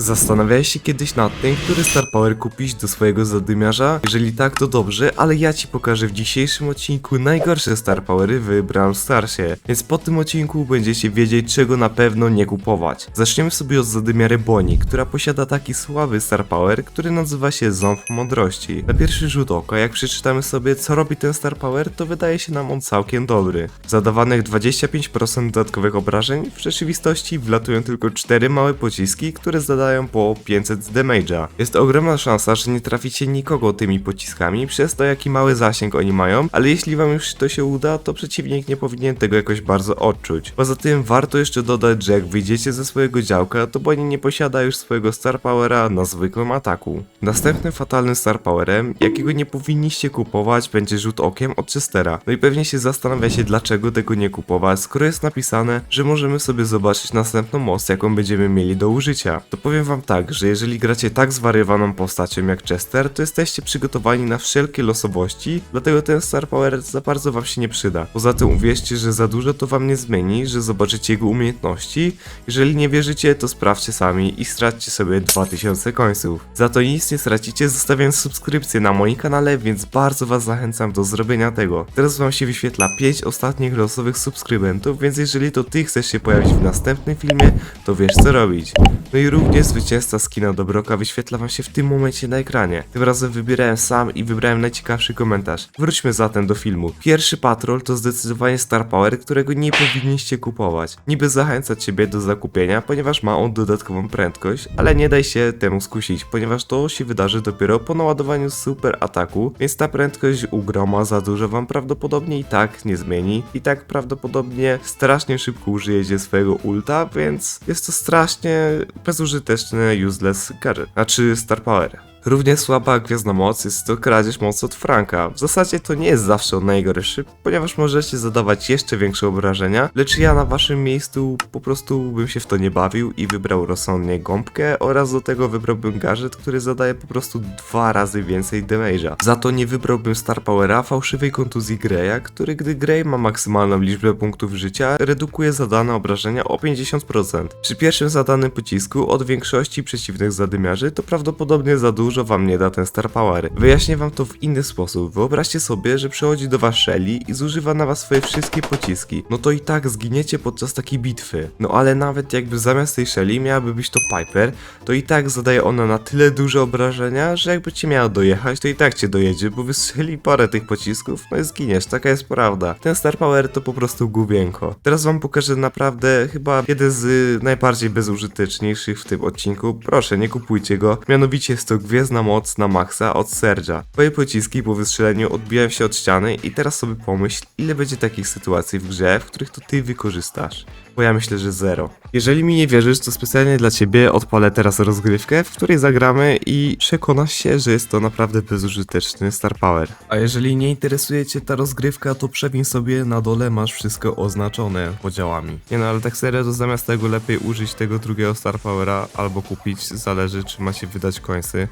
Zastanawiałeś się kiedyś nad tym, który Star Power kupić do swojego zadymiarza? Jeżeli tak, to dobrze, ale ja ci pokażę w dzisiejszym odcinku najgorsze Star Powery w Brawl Starsie. Więc po tym odcinku będziecie wiedzieć, czego na pewno nie kupować. Zaczniemy sobie od zadymiary Bonnie, która posiada taki słaby Star Power, który nazywa się Ząb Mądrości. Na pierwszy rzut oka, jak przeczytamy sobie, co robi ten Star Power, to wydaje się nam on całkiem dobry. Zadawanych 25% dodatkowych obrażeń, w rzeczywistości wlatują tylko 4 małe pociski, które zadają po 500 damage'a. Jest ogromna szansa, że nie traficie nikogo tymi pociskami, przez to jaki mały zasięg oni mają, ale jeśli wam już to się uda, to przeciwnik nie powinien tego jakoś bardzo odczuć. Poza tym warto jeszcze dodać, że jak wyjdziecie ze swojego działka, to Bonnie nie posiada już swojego Star Powera na zwykłym ataku. Następnym fatalnym Star Powerem, jakiego nie powinniście kupować, będzie rzut okiem od Chestera. No i pewnie się zastanawiacie, dlaczego tego nie kupować, skoro jest napisane, że możemy sobie zobaczyć następną moc, jaką będziemy mieli do użycia. To powiem wam tak, że jeżeli gracie tak zwariowaną postacią jak Chester, to jesteście przygotowani na wszelkie losowości, dlatego ten Star Power za bardzo wam się nie przyda. Poza tym uwierzcie, że za dużo to wam nie zmieni, że zobaczycie jego umiejętności. Jeżeli nie wierzycie, to sprawdźcie sami i straćcie sobie 2000 końców. Za to nic nie stracicie zostawiając subskrypcję na moim kanale, więc bardzo was zachęcam do zrobienia tego. Teraz wam się wyświetla 5 ostatnich losowych subskrybentów, więc jeżeli to ty chcesz się pojawić w następnym filmie, to wiesz co robić. No i również zwycięzca skina Dobroka wyświetla wam się w tym momencie na ekranie. Tym razem wybierałem sam i wybrałem najciekawszy komentarz. Wróćmy zatem do filmu. Pierwszy patrol to zdecydowanie Star Power, którego nie powinniście kupować. Niby zachęca ciebie do zakupienia, ponieważ ma on dodatkową prędkość, ale nie daj się temu skusić, ponieważ to się wydarzy dopiero po naładowaniu super ataku, więc ta prędkość u groma za dużo wam prawdopodobnie i tak nie zmieni. I tak prawdopodobnie strasznie szybko użyjecie swojego ulta, więc jest to strasznie bezużyteczny useless gadget, znaczy Star Power. Równie słaba gwiazda moc jest to kradzież mocy od Franka. W zasadzie to nie jest zawsze on najgorszy, ponieważ możecie zadawać jeszcze większe obrażenia, lecz ja na waszym miejscu po prostu bym się w to nie bawił i wybrał rozsądnie gąbkę oraz do tego wybrałbym gadżet, który zadaje po prostu dwa razy więcej damage'a. Za to nie wybrałbym Star Powera fałszywej kontuzji Greya, który gdy Grey ma maksymalną liczbę punktów życia, redukuje zadane obrażenia o 50%. Przy pierwszym zadanym pocisku od większości przeciwnych zadymiarzy to prawdopodobnie za dużo wam nie da ten Star Power. Wyjaśnię wam to w inny sposób. Wyobraźcie sobie, że przychodzi do was Shelly i zużywa na was swoje wszystkie pociski. No to i tak zginiecie podczas takiej bitwy. No ale nawet jakby zamiast tej Shelly miałaby być to Piper, to i tak zadaje ona na tyle duże obrażenia, że jakby cię miała dojechać, to i tak cię dojedzie, bo wystrzeli parę tych pocisków, no i zginiesz, taka jest prawda. Ten Star Power to po prostu gubienko. Teraz wam pokażę naprawdę chyba jeden z najbardziej bezużyteczniejszych w tym odcinku. Proszę, nie kupujcie go. Mianowicie jest to Gwiezdna Moc na maksa od Serge'a. Twoje pociski po wystrzeleniu odbijają się od ściany i teraz sobie pomyśl, ile będzie takich sytuacji w grze, w których to ty wykorzystasz. Bo ja myślę, że zero. Jeżeli mi nie wierzysz, to specjalnie dla ciebie odpalę teraz rozgrywkę, w której zagramy i przekonasz się, że jest to naprawdę bezużyteczny Star Power. A jeżeli nie interesuje cię ta rozgrywka, to przewin sobie na dole masz wszystko oznaczone podziałami. Nie no, ale tak serio, to zamiast tego lepiej użyć tego drugiego Star Powera albo kupić, zależy czy macie wydać końsy.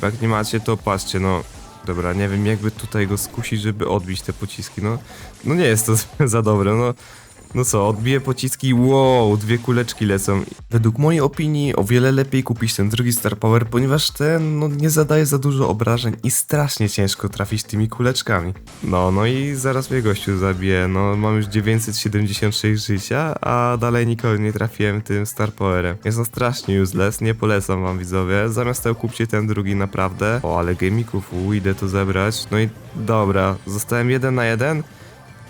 Bo jak nie macie, to patrzcie, no Dobra, nie wiem jakby tutaj go skusić, żeby odbić te pociski, no. No nie jest to za dobre, no. No co, odbiję pociski, wow, dwie kuleczki lecą. Według mojej opinii o wiele lepiej kupić ten drugi Star Power, ponieważ ten no, nie zadaje za dużo obrażeń i strasznie ciężko trafić tymi kuleczkami. No, no i zaraz mnie gościu zabije, no mam już 976 życia, a dalej nikogo nie trafiłem tym Star Powerem. Jest on strasznie useless, nie polecam wam widzowie, zamiast tego kupcie ten drugi naprawdę. O, ale gamików, u, idę to zebrać. No i dobra, zostałem jeden na jeden,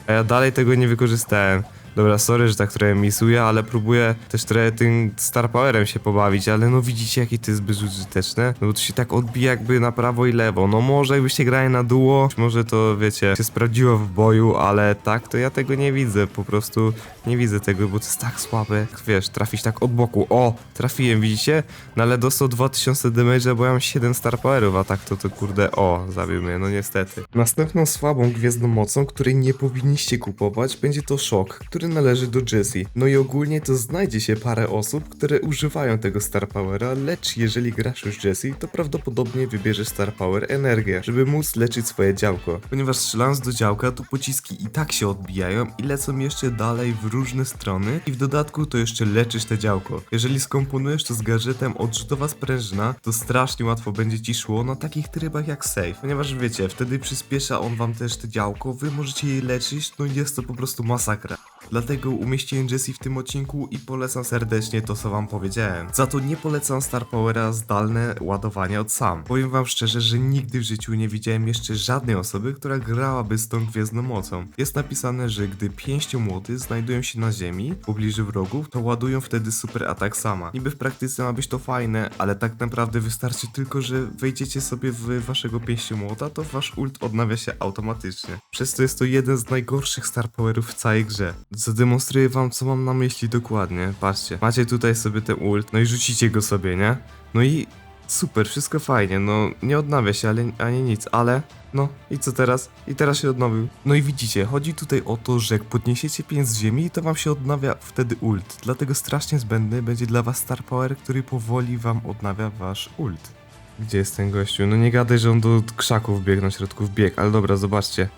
a ja dalej tego nie wykorzystałem. Dobra, sorry, że tak trochę misuję, ale próbuję też trochę tym Star Powerem się pobawić, ale no widzicie jakie to jest bezużyteczne? No bo to się tak odbija jakby na prawo i lewo. No może jakbyście grali na duo, może to wiecie, się sprawdziło w boju, ale tak to ja tego nie widzę, po prostu nie widzę tego, bo to jest tak słabe. Wiesz, trafić tak od boku. O, trafiłem, widzicie? No ale dostał 2000 damage, bo ja mam 7 Star Powerów, a tak to to kurde, o, zabił mnie, no niestety. Następną słabą gwiezdną mocą, której nie powinniście kupować, będzie to szok, który należy do Jessie. No i ogólnie to znajdzie się parę osób, które używają tego Star Powera, lecz jeżeli grasz już Jessie, to prawdopodobnie wybierzesz Star Power Energię, żeby móc leczyć swoje działko. Ponieważ strzelając do działka, to pociski i tak się odbijają i lecą jeszcze dalej w różne strony i w dodatku to jeszcze leczysz te działko. Jeżeli skomponujesz to z gadżetem odrzutowa sprężyna, to strasznie łatwo będzie ci szło na takich trybach jak safe, ponieważ wiecie, wtedy przyspiesza on wam też te działko, wy możecie je leczyć, no i jest to po prostu masakra. Dlatego umieściłem Jessie w tym odcinku i polecam serdecznie to, co wam powiedziałem. Za to nie polecam Star Powera zdalne ładowanie od sam. Powiem wam szczerze, że nigdy w życiu nie widziałem jeszcze żadnej osoby, która grałaby z tą gwiezdną mocą. Jest napisane, że gdy pięściomłoty znajdują się na ziemi, w pobliżu wrogów, to ładują wtedy super atak sama. Niby w praktyce ma być to fajne, ale tak naprawdę wystarczy tylko, że wejdziecie sobie w waszego pięściomłota, to wasz ult odnawia się automatycznie. Przez to jest to jeden z najgorszych Star Powerów w całej grze. Zademonstruję wam, co mam na myśli dokładnie. Patrzcie, macie tutaj sobie ten ult, no i rzucicie go sobie, nie? No i super, wszystko fajnie, no nie odnawia się, ale ani nic, ale no i co teraz? I teraz się odnowił. No i widzicie, chodzi tutaj o to, że jak podniesiecie pięć z ziemi, to wam się odnawia wtedy ult. Dlatego strasznie zbędny będzie dla was Star Power, który powoli wam odnawia wasz ult. Gdzie jest ten gościu? No nie gadaj, że on do krzaków biegł na środku wbieg, ale dobra, zobaczcie.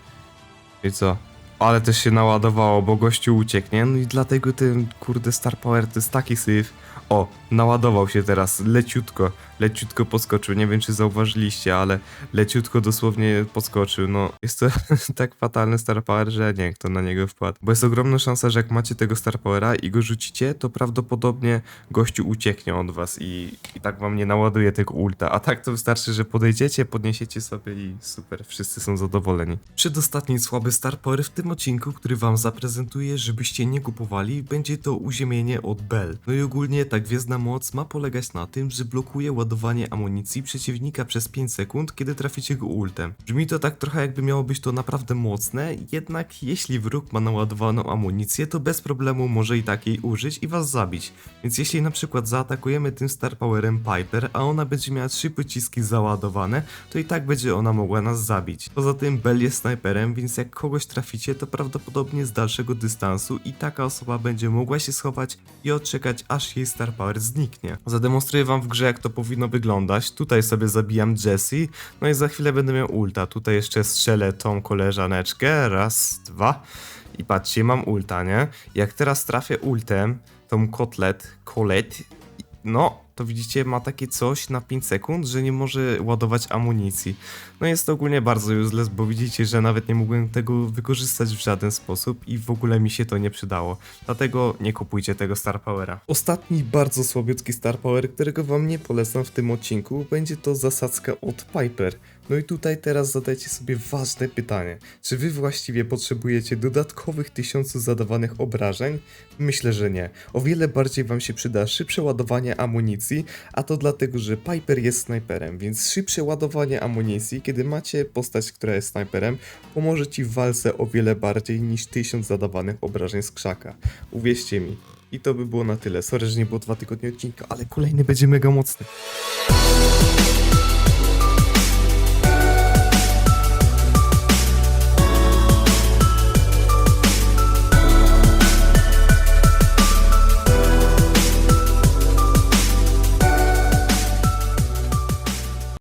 I co? Ale też się naładowało, bo gościu uciekł, nie? No i dlatego ten kurde Star Power to jest taki syf. O, naładował się teraz, leciutko, leciutko podskoczył, nie wiem czy zauważyliście, ale leciutko dosłownie podskoczył, no jest to tak fatalny Star Power, że nie, kto na niego wpadł. Bo jest ogromna szansa, że jak macie tego Star Powera i go rzucicie, to prawdopodobnie gościu ucieknie od was i, i tak wam nie naładuje tego ulta, a tak to wystarczy, że podejdziecie, podniesiecie sobie i super, wszyscy są zadowoleni. Przedostatni słaby Star Power w tym odcinku, który wam zaprezentuję, żebyście nie kupowali, będzie to uziemienie od Bell. No i ogólnie ta gwiezdna moc ma polegać na tym, że blokuje ładowanie amunicji przeciwnika przez 5 sekund, kiedy traficie go ultem. Brzmi to tak trochę jakby miało być to naprawdę mocne, jednak jeśli wróg ma naładowaną amunicję, to bez problemu może i takiej użyć i was zabić. Więc jeśli na przykład zaatakujemy tym Star Powerem Piper, a ona będzie miała 3 pociski załadowane, to i tak będzie ona mogła nas zabić. Poza tym Bell jest snajperem, więc jak kogoś traficie, to prawdopodobnie z dalszego dystansu i taka osoba będzie mogła się schować i odczekać aż jej Star Power zniknie. Zademonstruję wam w grze jak to powinno wyglądać. Tutaj sobie zabijam Jessie, no i za chwilę będę miał ulta. Tutaj jeszcze strzelę tą koleżaneczkę, raz, dwa i patrzcie, mam ulta, nie? Jak teraz trafię ultem, tą kotlet, kolet, no, to widzicie, ma takie coś na 5 sekund, że nie może ładować amunicji. No jest to ogólnie bardzo useless, bo widzicie, że nawet nie mogłem tego wykorzystać w żaden sposób i w ogóle mi się to nie przydało. Dlatego nie kupujcie tego Star Powera. Ostatni bardzo słabiutki Star Power, którego wam nie polecam w tym odcinku, będzie to zasadzka od Piper. No i tutaj teraz zadajcie sobie ważne pytanie. Czy wy właściwie potrzebujecie dodatkowych tysiącu zadawanych obrażeń? Myślę, że nie. O wiele bardziej wam się przyda szybsze ładowanie amunicji, a to dlatego, że Piper jest snajperem, więc szybsze ładowanie amunicji, kiedy macie postać, która jest snajperem, pomoże ci w walce o wiele bardziej niż tysiąc zadawanych obrażeń z krzaka. Uwierzcie mi. I to by było na tyle. Sorry, że nie było dwa tygodnie odcinka, ale kolejny będzie mega mocny.